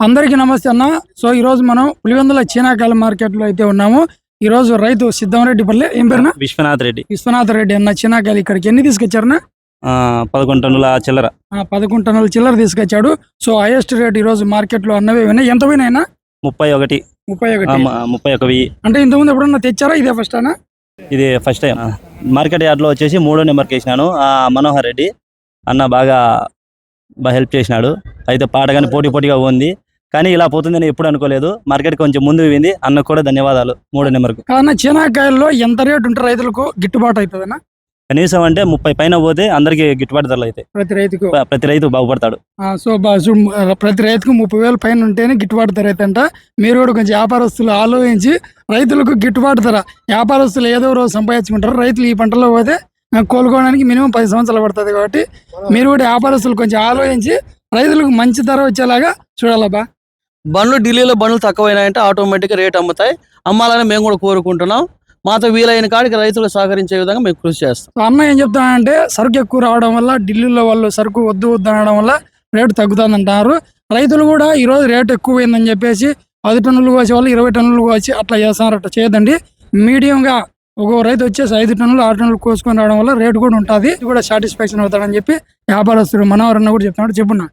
అందరికీ నమస్తే అన్న. సో ఈ రోజు మనం పులివెందుల చీనాకాయల మార్కెట్లో అయితే ఉన్నాము. ఈ రోజు రైతు సిద్ధంరెడ్డి పల్లె ఏం పేరున విశ్వనాథ్ రెడ్డి. విశ్వనాథ్ రెడ్డి అన్న చీనాకాయలు ఇక్కడికి ఎన్ని తీసుకొచ్చారన్న? ఆ, పదకొండు టన్నుల చిల్లర. పదకొండు టన్నుల చిల్లర తీసుకొచ్చాడు. సో హైయెస్ట్ రేట్ ఈ రోజు మార్కెట్లో అన్నవే విన్నాయి. ఎంత పోయినాయినా ముప్పై ఒకటి. ముప్పై ఒకటి. ముప్పై ఒక వెయ్యి. అంటే ఇంతకుముందు ఎప్పుడన్నా తెచ్చారా? ఇదే ఫస్ట్ అన్న? ఇది ఫస్ట్ టైం మార్కెట్ యార్డ్లో వచ్చేసి మూడో నెంబర్కి వేసినాను ఆ మనోహర్ రెడ్డి అన్న బాగా బాగా హెల్ప్ చేసినాడు. అయితే పాట కానీ పోటీ పోటీగా ఉంది. కానీ ఇలా పోతుందని ఎప్పుడు అనుకోలేదు. మార్కెట్ కొంచెం ముందు పోయింది. అన్నకు కూడా ధన్యవాదాలు. మూడో నెంబర్కు. కాదన్న చీనాకాయల్లో ఎంత రేట్ ఉంటే రైతులకు గిట్టుబాటు అవుతుందన్న కనీసం అంటే ముప్పై పైన పోతే అందరికీ గిట్టుబాటు ధరలు అవుతాయి ప్రతి రైతుకు? ప్ర- ప్రతి రైతు బాగుపడతాడు. సో ప్రతి రైతుకు ముప్పై వేల పైన ఉంటేనే గిట్టుబాటు ధర అయితే అంట మీరు కూడా కొంచెం వ్యాపారస్తులు ఆలోచించి రైతులకు గిట్టుబాటు ధర. వ్యాపారస్తులు ఏదో రోజు సంపాదించుకుంటారు. రైతులు ఈ పంటలో పోతే కోలుకోవడానికి మినిమం పది సంవత్సరాలు పడుతుంది కాబట్టి మీరు కూడా వ్యాపారస్తులు కొంచెం ఆలోచించి రైతులకు మంచి ధర వచ్చేలాగా చూడాలబ్బా. బండ్లు ఢిల్లీలో బండ్లు తక్కువైనాయంటే ఆటోమేటిక్గా రేట్ అమ్ముతాయి. అమ్మాలని మేము కూడా కోరుకుంటున్నాం. మాతో వీలైన కాడికి రైతులు సహకరించే విధంగా మేము కృషి చేస్తాం. అన్న ఏం చెప్తానంటే సరుకు ఎక్కువ రావడం వల్ల ఢిల్లీలో వాళ్ళు సరుకు వద్దు వద్దు అనడం వల్ల రేటు తగ్గుతుందంటారు. రైతులు కూడా ఈ రోజు రేటు ఎక్కువైందని చెప్పేసి పది టన్నులు కోసే వాళ్ళు ఇరవై టన్నులు కోసి అట్లా చేస్తున్నారు. అట్లా చేయదండి మీడియంగా ఒక రైతు వచ్చేసి ఐదు టన్నులు ఆరు టన్నులు కోసుకొని రావడం వల్ల రేటు కూడా ఉంటుంది. ఇది కూడా సాటిస్ఫాక్షన్ అవుతాడని చెప్పి వ్యాపారస్తుడు మనోహర్ అన్న కూడా చెప్తున్నాడు. చెప్పున్నా.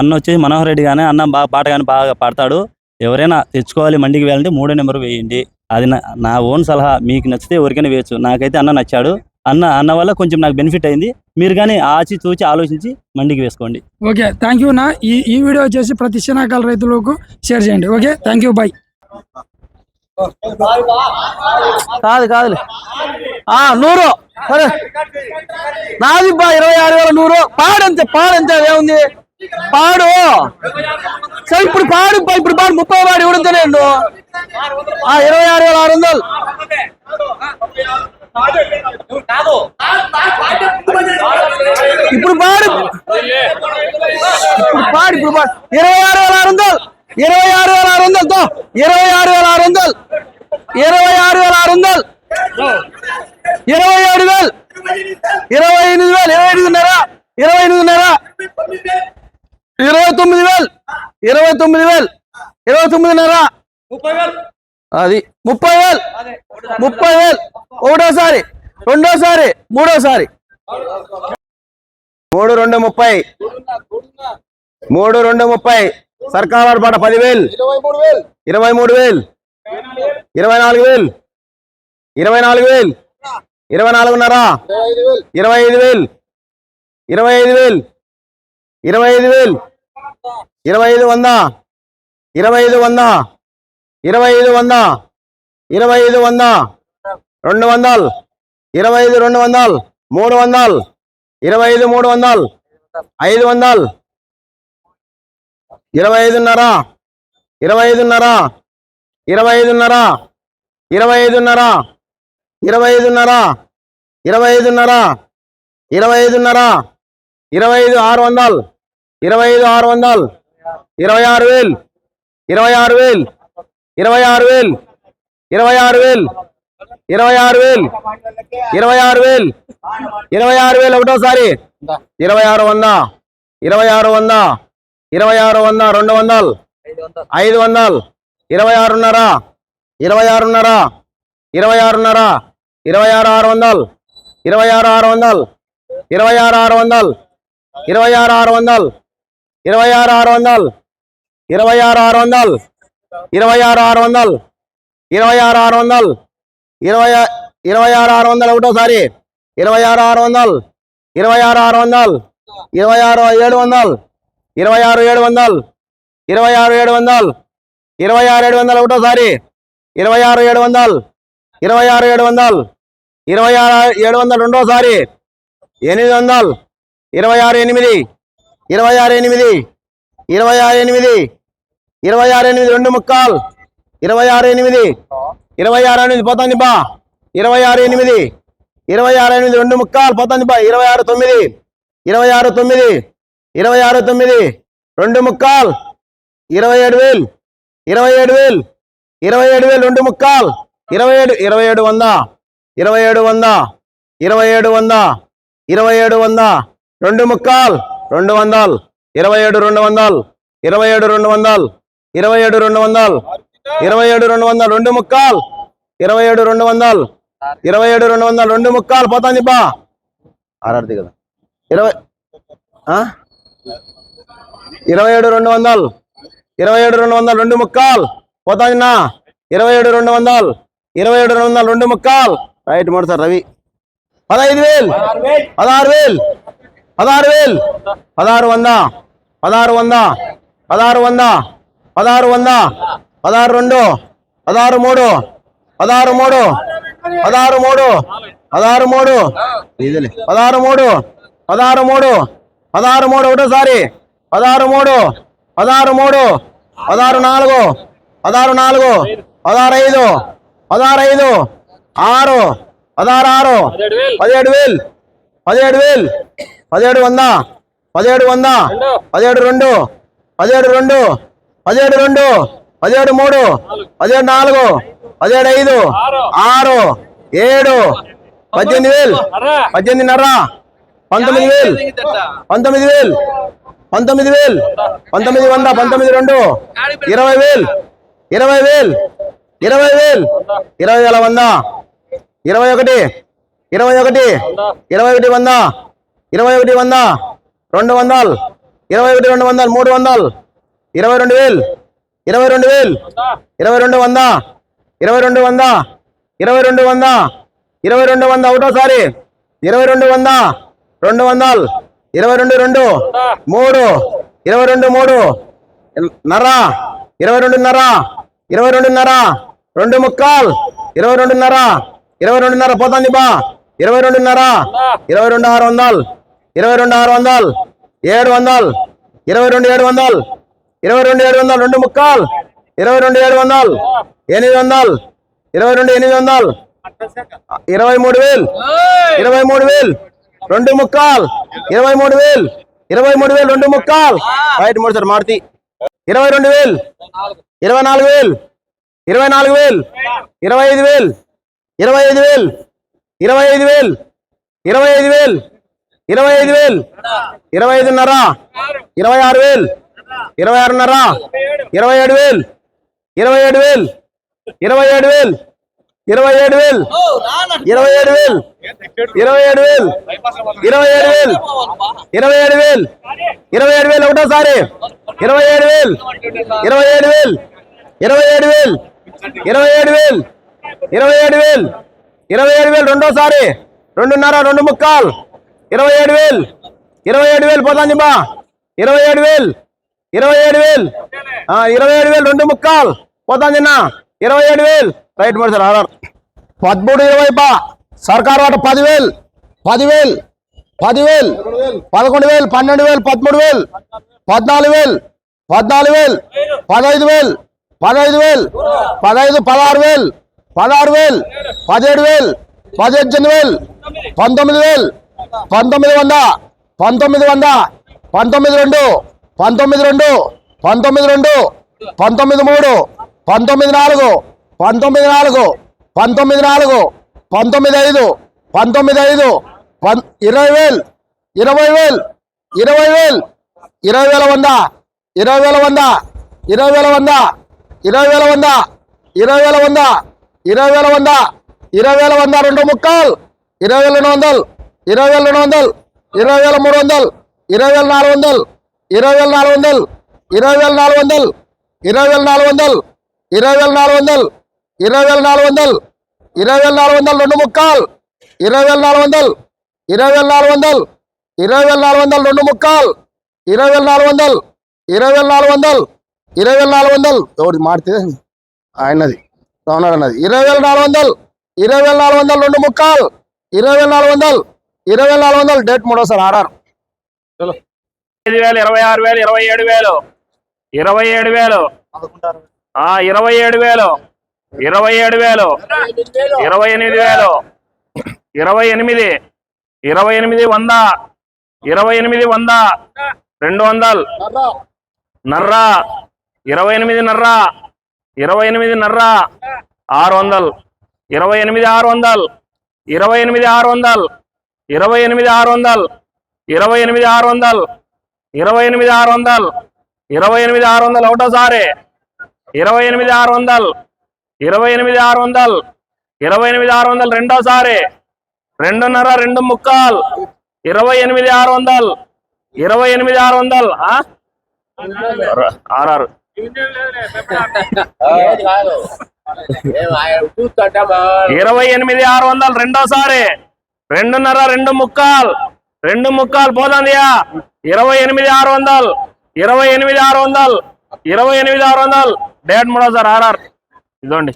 అన్న వచ్చేసి మనోహర్ రెడ్డి కానీ అన్న బాగా పాట కానీ బాగా పాడతాడు. ఎవరైనా తెచ్చుకోవాలి మండికి వెళ్ళాలంటే మూడో నెంబర్ వేయండి. అది నా ఓన్ సలహా. మీకు నచ్చితే ఎవరికైనా వేయచ్చు. నాకైతే అన్న నచ్చాడు. అన్న అన్న వల్ల కొంచెం నాకు బెనిఫిట్ అయింది. మీరు కానీ ఆచి చూచి ఆలోచించి మండికి వేసుకోండి. ఓకే థ్యాంక్ యూ నా ఈ ఈ వీడియో వచ్చేసి ప్రతి శనాకాల రైతులకు షేర్ చేయండి. ఓకే థ్యాంక్ యూ బాయ్ కాదు కాదులే. ఆ నూరు. సరే. నాది బా ఇరవై ఆరు వేల నూరు. పాడంతే పాడంతే ఏముంది పాడు. సరే ఇప్పుడు పాడు ఇప్పుడు పాడు. ముప్పై పాడు ఇవ్వడంతో నేను. ఆ ఇరవై ఆరు వేల ఆరు వందలు. ఇప్పుడు పాడు. ఇప్పుడు పాడు ఇప్పుడు పాడు. ఇరవై ఆరు వేల ఆరు వందలు. ఇరవై ఆరు వేల ఆరు వందలతో ఇరవై ఆరు వేల ఆరు వందలు. ఇరవై ఆరు వేల ఆరు వందలు. ఇరవై ఏడు వేలు. ఇరవై ఎనిమిది వేలు. ఇరవై ఎనిమిదిన్నర. ఇరవై ఎనిమిదిన్నర. ఇరవై తొమ్మిది వేలు. ఇరవై తొమ్మిది వేలు. ఇరవై తొమ్మిదిన్నర. అది ముప్పై వేలు. ముప్పై వేలు. ఒకటోసారి. రెండోసారి. మూడోసారి. మూడు రెండు ముప్పై. మూడు రెండు ముప్పై. సర్కార్ పాట పదివేలు ఇరవై మూడు వేలు ఇరవై నాలుగు వేలు ఇరవై నాలుగు వేలు ఇరవై నాలుగున్నర ఇరవై ఐదు వేలు ఇరవై ఐదు వేలు ఇరవై ఐదు వేలు ఇరవై ఐదు వంద ఇరవై ఐదు వంద ఇరవై ఐదు వంద ఇరవై ఐదు వంద రెండు వందలు ఇరవై ఐదు రెండు వందలు మూడు వందలు ఇరవై ఐదు మూడు వందలు ఐదు వందలు ఇరవై ఐదున్నర ఇరవై ఐదున్నర ఇరవై ఐదున్నర ఇరవై ఐదున్నర ఇరవై ఐదున్నర ఇరవై ఐదున్నర ఇరవై ఐదున్నర ఇరవై ఐదు ఆరు వందలు ఇరవై ఐదు ఆరు వందలు ఇరవై ఆరు వేలు ఇరవై ఆరు వేలు ఇరవై ఆరు వేలు ఇరవై ఆరు వేలు ఇరవై ఆరు వేలు ఇరవై ఆరు వేలు ఇరవై ఆరు వేలు ఒకటోసారి ఇరవై ఆరు వంద ఇరవై ఆరు వంద ఇరవై ఆరు వంద రెండు వందలు ఐదు వందలు ఇరవై ఆరున్నర ఇరవై ఆరున్నర ఇరవై ఆరున్నర ఇరవై ఆరు ఆరు వందలు ఇరవై ఆరు ఆరు వందలు ఇరవై ఆరు ఆరు వందలు ఇరవై ఆరు ఆరు వందలు ఇరవై ఆరు ఆరు వందలు ఇరవై ఆరు ఆరు వందలు ఇరవై ఆరు ఆరు వందలు ఇరవై ఆరు ఆరు వందలు ఇరవై ఆ- ఇరవై ఆరు ఆరు వందలు ఒకటోసారి ఇరవై ఆరు ఆరు వందలు ఇరవై ఆరు ఆరు వందలు ఇరవై ఆరు ఏడు వందలు ఇరవై ఆరు ఏడు వందలు ఇరవై ఆరు ఏడు వందలు ఇరవై ఆరు ఏడు వందలు ఒకటోసారి ఇరవై ఆరు ఏడు వందలు ఇరవై ఆరు ఏడు వందలు ఇరవై ఆరు ఏడు వందలు రెండోసారి ఎనిమిది వందలు ఇరవై ఆరు ఎనిమిది ఇరవై ఆరు ఎనిమిది ఇరవై ఆరు ఎనిమిది ఇరవై ఆరు ఎనిమిది రెండు ముక్కాలు ఇరవై ఆరు ఎనిమిది ఇరవై ఆరు ఎనిమిది పోతుంది బా ఇరవై ఆరు ఎనిమిది ఇరవై ఆరు ఎనిమిది రెండు ముక్కాలు పోతుంది బా ఇరవై ఆరు తొమ్మిది ఇరవై ఆరు తొమ్మిది ఇరవై ఆరు తొమ్మిది రెండు ముక్కాలు ఇరవై ఏడు వేలు ఇరవై ఏడు వేలు ఇరవై ఏడు వేలు రెండు ముక్కాలు ఇరవై ఏడు ఇరవై ఏడు వంద ఇరవై ఏడు వంద ఇరవై ఏడు వంద ఇరవై ఏడు వంద రెండు ముక్కాలు రెండు వందలు ఇరవై ఏడు రెండు వందలు ఇరవై ఏడు రెండు వందలు ఇరవై ఏడు రెండు వందలు ఇరవై ఏడు రెండు వందలు రెండు ముక్కాలు ఇరవై ఏడు రెండు వందలు ఇరవై ఏడు రెండు వందలు రెండు ముక్కాలు పోతాంది బా. కదా. ఇరవై ఇరవై ఏడు రెండు వందలు. ఇరవై ఏడు రెండు వందలు రెండు ముక్కాలు. పోతాంది ఇరవై ఏడు రెండు వందలు. ఇరవై ఏడు రెండు వందలు రెండు ముక్కాలు. రైట్ మూడు సార్ రవి. పదహైదు వేలు. పదహారు వేలు. పదహారు వేలు. పదహారు వంద. పదహారు వంద. పదహారు వంద. పదహారు వంద. పదహారు రెండు. పదహారు మూడు. పదహారు మూడు. పదహారు మూడు. పదహారు మూడు. పదహారు మూడు. పదహారు మూడు. పదహారు మూడు ఒకటోసారి. పదహారు మూడు పదహారు మూడు పదహారు నాలుగు పదహారు నాలుగు పదహారు ఐదు పదహారు ఐదు ఆరు పదహారు ఆరు పదిహేడు వేలు. పదిహేడు వేలు పదిహేడు వంద పదిహేడు వంద పదిహేడు రెండు పదిహేడు రెండు పదిహేడు రెండు పదిహేడు మూడు పదిహేడు నాలుగు పదిహేడు ఐదు ఆరు. ఏడు పద్దెనిమిది వేలు పద్దెనిమిదిన్నర పంతొమ్మిది వేలు. పంతొమ్మిది వేలు. పంతొమ్మిది వేలు. పంతొమ్మిది వంద పంతొమ్మిది రెండు. ఇరవై వేలు. ఇరవై వేలు. ఇరవై వేలు. ఇరవై వేల వంద. ఇరవై ఒకటి. ఇరవై ఒకటి. ఇరవై ఒకటి వంద. ఇరవై ఒకటి వంద. రెండు వందలు. ఇరవై ఒకటి రెండు వందలు. మూడు వందలు. ఇరవై రెండు వేలు. ఇరవై రెండు వేలు. ఇరవై రెండు వంద. ఇరవై రెండు వంద. ఇరవై రెండు వంద. ఇరవై రెండు వంద. ఒకటోసారి. ఇరవై రెండు వంద. రెండు వందలు ఇరవై రెండు రెండు మూడు ఇరవై రెండు మూడు నర ఇరవై రెండున్నర ఇరవై రెండున్నర రెండు ముక్కాల్ ఇరవై రెండున్నర ఇరవై రెండున్నర పోతుంది బా ఇరవై రెండున్నర ఇరవై రెండు ఆరు వందలు ఇరవై రెండు ఆరు వందలు ఏడు వందలు ఇరవై రెండు ఏడు వందలు ఇరవై రెండు ఏడు వందలు రెండు ముక్కాలు ఇరవై రెండు ఏడు వందలు ఎనిమిది వందలు ఇరవై రెండు ఎనిమిది వందలు ఇరవై మూడు వేలు ఇరవై మూడు వేలు రెండు ముక్కాల్ ఇరవై మూడు వేలు ఇరవై మూడు వేలు రెండు ముక్కాల్ బయట మూడు సార్ మారుతి ఇరవై రెండు వేలు ఇరవై నాలుగు వేలు ఇరవై నాలుగు వేలు ఇరవై ఐదు వేలు ఇరవై ఐదు వేలు ఇరవై ఐదు వేలు ఇరవై ఐదు వేలు ఇరవై ఐదు వేలు ఇరవై ఐదున్నర ఇరవై ఆరు వేలు ఇరవై ఆరున్నర ఇరవై ఏడు వేలు ఇరవై ఏడు వేలు ఇరవై ఏడు వేలు ఇరవై ఏడు వేలు ఇరవై ఏడు వేలు ఇరవై ఏడు వేలు ఇరవై ఏడు వేలు ఇరవై ఏడు వేలు ఇరవై ఏడు వేలు ఒకటోసారి ఇరవై ఏడు వేలు ఇరవై ఏడు వేలు ఇరవై ఏడు వేలు ఇరవై ఏడు వేలు ఇరవై ఏడు వేలు ఇరవై ఏడు వేలు రెండోసారి రెండున్నర రెండు ముక్కాలు ఇరవై ఏడు వేలు ఇరవై ఏడు వేలు పోతాంది బా ఇరవై ఏడు వేలు ఇరవై ఏడు వేలు ఇరవై ఏడు వేలు రెండు ముక్కాలు పోతాంది నా ఇరవై ఏడు వేలు రైట్ మరి సార్ పదమూడు ఇరవై బా. సర్కార్ వాట పదివేలు పదివేలు పదివేలు పదకొండు వేలు పన్నెండు వేలు పదమూడు వేలు పద్నాలుగు వేలు పద్నాలుగు వేలు పదహైదు వేలు పదహైదు వేలు పదహైదు పదహారు వేలు పదహారు వేలు పదిహేడు వేలు పదిహేను వేలు పంతొమ్మిది వేలు పంతొమ్మిది వంద పంతొమ్మిది వంద పంతొమ్మిది రెండు పంతొమ్మిది రెండు పంతొమ్మిది రెండు పంతొమ్మిది మూడు పంతొమ్మిది నాలుగు పంతొమ్మిది నాలుగు పంతొమ్మిది నాలుగు పంతొమ్మిది ఐదు పంతొమ్మిది ఐదు పం ఇరవై వేలు ఇరవై వేలు ఇరవై వేలు ఇరవై వేల వంద ఇరవై వేల వంద ఇరవై వేల వంద ఇరవై వేల వంద ఇరవై వేల వంద ఇరవై వేల వంద ఇరవై వేల వంద రెండు ముక్కలు ఇరవై వేల రెండు వందలు ఇరవై వేల రెండు వందలు ఇరవై వేల మూడు వందలు ఇరవై వేల నాలుగు వందలు ఇరవై వేల నాలుగు వందలు ఇరవై వేల నాలుగు వందలు ఇరవై వేల నాలుగు వందలు ఇరవై వేల నాలుగు వందలు ఇరవై వేల నాలుగు వందలు ఇరవై వేల నాలుగు వందలు రెండు ముక్కాలు ఇరవై వేల నాలుగు వందలు ఇరవై వేల నాలుగు వందలు ఇరవై వేల నాలుగు వందలు రెండు ముక్కాలు ఇరవై వేల నాలుగు వందలు ఇరవై వేల నాలుగు వందలు ఇరవై వేల నాలుగు వందలు ఎవరు మాడితే ఆయనది రావణాడు అన్నది ఇరవై వేల నాలుగు వందలు ఇరవై వేల నాలుగు వందలు రెండు ముక్కాలు ఇరవై వేల నాలుగు వందలు ఇరవై వేల నాలుగు వందలు డేట్ మూడోసారి ఆడారు ఐదు వేలు ఇరవై ఆరు వేలు ఇరవై ఏడు వేలు ఇరవై ఏడు వేలు ఇరవై ఏడు వేలు ఇరవై ఏడు వేలు ఇరవై ఎనిమిది వేలు ఇరవై ఎనిమిది ఇరవై ఎనిమిది వంద ఇరవై ఎనిమిది వంద రెండు వందలు నర్రా ఇరవై ఎనిమిది నర్రా ఇరవై ఎనిమిది నర్రా ఆరు వందలు ఇరవై ఎనిమిది ఆరు వందలు ఇరవై ఎనిమిది ఆరు వందలు ఇరవై ఎనిమిది ఆరు వందలు ఇరవై ఎనిమిది ఆరు వందలు ఇరవై ఎనిమిది ఆరు వందలు ఇరవై ఎనిమిది ఆరు వందలు ఒకటోసారి ఇరవై ఎనిమిది ఆరు వందలు ఇరవై ఎనిమిది ఆరు వందలు. ఇరవై ఎనిమిది ఆరు వందలు రెండోసారి. రెండున్నర రెండు ముక్కాలు. ఇరవై ఎనిమిది ఆరు వందలు. ఇరవై ఎనిమిది ఆరు వందలు. ఆర్ఆర్ ఆరు ఇరవై ఎనిమిది ఆరు వందలు రెండోసారి. రెండున్నర రెండు ముక్కాలు. రెండు ముక్కాలు పోదాందియా. ఇరవై ఎనిమిది ఆరు వందలు. ఇరవై ఎనిమిది ఆరు వందలు. ఇరవై ఎనిమిది ఆరు వందలు. డేట్ మూడోసారి ఆర్ఆర్ ఇదండి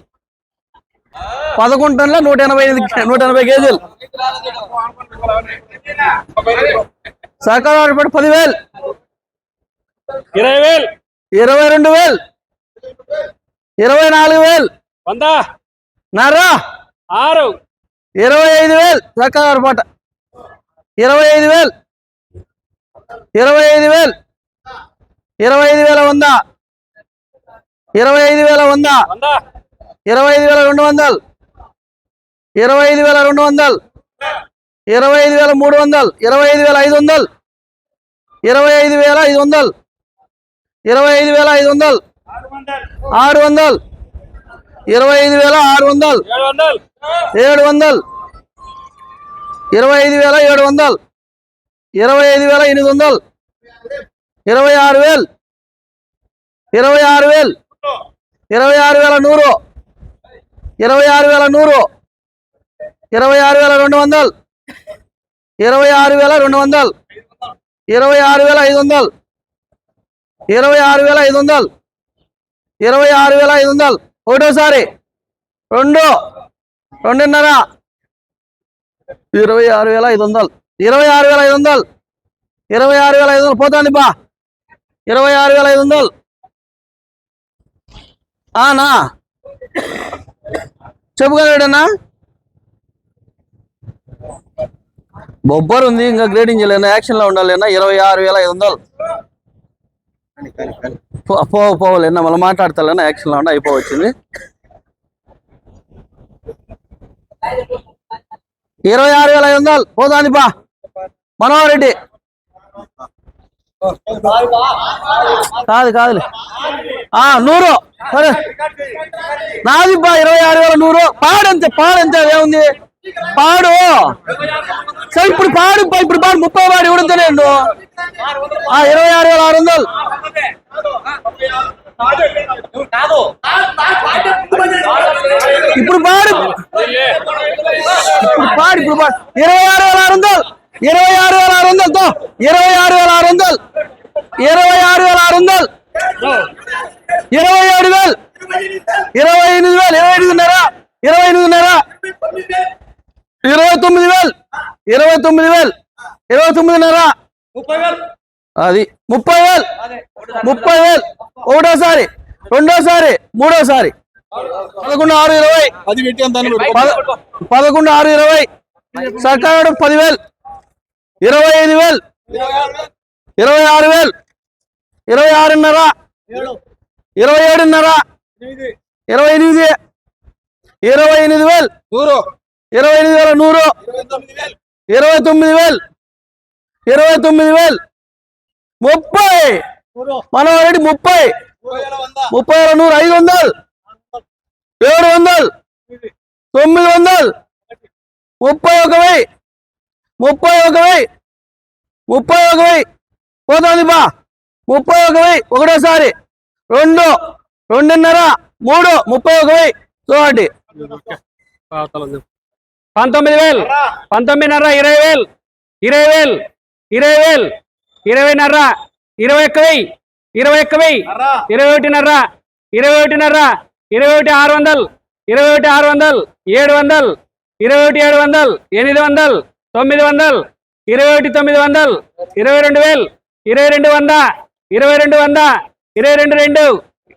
పదకొండు టన్నుల నూట ఎనభై ఎనిమిది నూట ఎనభై కేజీలు. సహకారం పెట్టి పదివేలు. ఇరవై వేలు. ఇరవై రెండు వేలు. ఇరవై నాలుగు వేలు. వంద. నారా. ఆరు. ఇరవై ఐదు వేలు. సహకారం పాట. ఇరవై ఐదు వేలు. ఇరవై ఐదు వేలు. ఇరవై ఐదు వేల వంద. ఇరవై ఐదు వేల వంద ఇరవై ఐదు వేల రెండు వందలు ఇరవై ఐదు వేల రెండు వందలు ఇరవై ఐదు వేల మూడు వందలు ఇరవై ఐదు వేల ఐదు వందలు ఇరవై ఐదు వేల ఐదు వందలు ఇరవై ఐదు వేల ఐదు వందలు ఆరు వందలు ఇరవై ఐదు వేల ఆరు వందలు ఏడు వందలు ఇరవై ఐదు వేల ఏడు వందలు ఇరవై ఐదు వేల ఎనిమిది వందలు ఇరవై ఆరు వేలు ఇరవై ఆరు వేలు ఇరవై ఆరు వేల నూరు ఇరవై ఆరు వేల నూరు ఇరవై ఆరు వేల రెండు వందలు ఇరవై ఆరు వేల రెండు వందలు ఇరవై ఆరు వేల ఐదు వందలు ఇరవై ఆరు వేల ఐదు వందలు ఇరవై ఆరు వేల ఐదు వందలు ఒకటోసారి రెండు రెండున్నర ఇరవై ఆరు వేల ఐదు వందలు ఇరవై ఆరు వేల ఐదు వందలు ఇరవై ఆరు వేల ఐదు వందలు పోతుంది బా ఇరవై ఆరు వేల ఐదు వందలు నా చెప్పుకోలేడన్నా బొబ్బర్ ఉంది ఇంకా గ్రేడింగ్ చేయలేనా? యాక్షన్లో ఉండాలేనా? ఇరవై ఆరు వేల ఐదు వందలు. పో- పో మళ్ళీ మాట్లాడతాలేనా? యాక్షన్లో ఉండి అయిపోవచ్చింది. ఇరవై ఆరు వేల ఐదు వందలు. పోదానిపా మనోహర్ రెడ్డి. కాదు కాదులే. ఆ నూరు. సరే. నాది బా ఇరవై ఆరు వేల నూరు. పాడంతే పాడంతే ఏముంది పాడు. సరే ఇప్పుడు పాడు ఇప్పుడు పాడు. ముప్పై పాడు ఇవ్వడంతో నేను. ఆ ఇరవై ఆరు వేల ఆరు వందలు. ఇప్పుడు పాడు. ఇప్పుడు పాడు ఇప్పుడు పాడు. ఇరవై ఆరు వేల ఆరు వందలు. ఇరవై ఆరు వేల ఆరు వందలతో ఇరవై ఆరు వేల ఆరు వందలు. ఇరవై ఆరు వేల ఆరు వందలు. ఇరవై ఏడు వేలు. ఇరవై ఎనిమిది వేలు. ఇరవై ఎనిమిదిన్నర. ఇరవై ఎనిమిదిన్నర. ఇరవై తొమ్మిది వేలు. ఇరవై తొమ్మిది వేలు. ఇరవై తొమ్మిదిన్నర. అది ముప్పై వేలు. ముప్పై వేలు. ఒకటోసారి. రెండోసారి. మూడోసారి. పదకొండు ఆరు ఇరవై. పద- పదకొండు ఆరు ఇరవై. సర్కారు పదివేలు. ఇరవై ఐదు వేలు. ఇరవై ఆరు వేలు. ఇరవై ఆరున్నర. ఇరవై ఏడున్నర. ఇరవై ఎనిమిది. ఇరవై ఎనిమిది వేలు. ఇరవై ఎనిమిది వేల నూరు. ఇరవై తొమ్మిది వేలు. ఇరవై తొమ్మిది వేలు. ముప్పై. మనవారెడ్డి ముప్పై. ముప్పై వేల నూరు. ఐదు వందలు. ఏడు వందలు. తొమ్మిది వందలు. ముప్పై ఒక వెయ్యి. ముప్పై ఒక వెయ్యి ముప్పై ఒక వెయ్యి పోతుంది బా. ముప్పై ఒక వెయ్యి ఒకటోసారి. రెండు. రెండున్నర. మూడు. ముప్పై ఒక వెయ్యి చూడండి. పంతొమ్మిది వేలు. పంతొమ్మిదిన్నర ఇరవై వేలు. ఇరవై వేలు. ఇరవై వేలు. ఇరవైన్నర ఇరవై ఒక్క వెయ్యి ఇరవై ఒక్క వెయ్యి ఇరవై ఒకటిన్నర. ఇరవై ఒకటిన్నర. ఇరవై ఒకటి ఆరు వందలు. ఇరవై ఒకటి ఆరు వందలు. ఏడు వందలు. ఇరవై ఒకటి ఏడు వందలు. ఎనిమిది వందలు. తొమ్మిది వందలు ఇరవై ఒకటి తొమ్మిది వందలు ఇరవై రెండు వేలు ఇరవై రెండు వంద ఇరవై రెండు వంద ఇరవై రెండు రెండు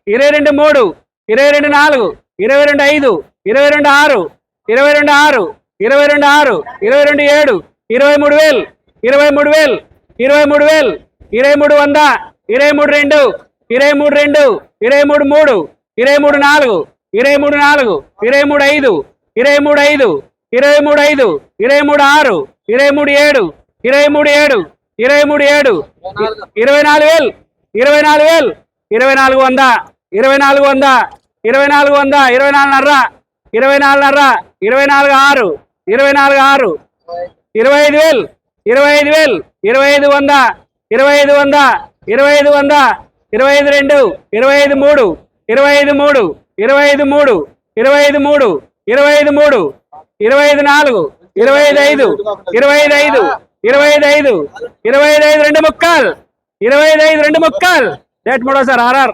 ఇరవై రెండు మూడు ఇరవై రెండు నాలుగు ఇరవై రెండు ఐదు ఇరవై రెండు ఆరు ఇరవై రెండు ఆరు ఇరవై రెండు ఆరు ఇరవై రెండు ఏడు ఇరవై మూడు వేలు ఇరవై మూడు వేలు ఇరవై మూడు వేలు ఇరవై మూడు వంద ఇరవై మూడు రెండు ఇరవై మూడు రెండు ఇరవై మూడు మూడు ఇరవై మూడు నాలుగు ఇరవై మూడు నాలుగు ఇరవై మూడు ఐదు ఇరవై మూడు ఐదు ఇరవై మూడు ఐదు ఇరవై మూడు ఆరు ఇరవై మూడు ఏడు ఇరవై మూడు ఏడు ఇరవై మూడు ఏడు ఇరవై నాలుగు వేలు ఇరవై నాలుగు వేలు ఇరవై నాలుగు వంద ఇరవై నాలుగు వంద ఇరవై నాలుగు వంద ఇరవై నాలుగున్నర ఇరవై నాలుగున్నర ఇరవై నాలుగు ఆరు ఇరవై నాలుగు ఆరు ఇరవై ఐదు వేలు ఇరవై ఐదు వేలు ఇరవై ఐదు వంద ఇరవై ఐదు వంద ఇరవై ఐదు వంద ఇరవై ఐదు రెండు ఇరవై ఐదు మూడు ఇరవై ఐదు మూడు ఇరవై ఐదు మూడు ఇరవై ఐదు మూడు ఇరవై ఐదు మూడు ఇరవై ఐదు నాలుగు ఇరవై ఐదు ఐదు ఇరవై ఐదు ఐదు ఇరవై ఐదు ఐదు ఇరవై ఐదు ఐదు రెండు ముక్కలు ఇరవై ఐదు ఐదు రెండు ముక్కలు. రేట్ మూడోసారి ఆర్ఆర్.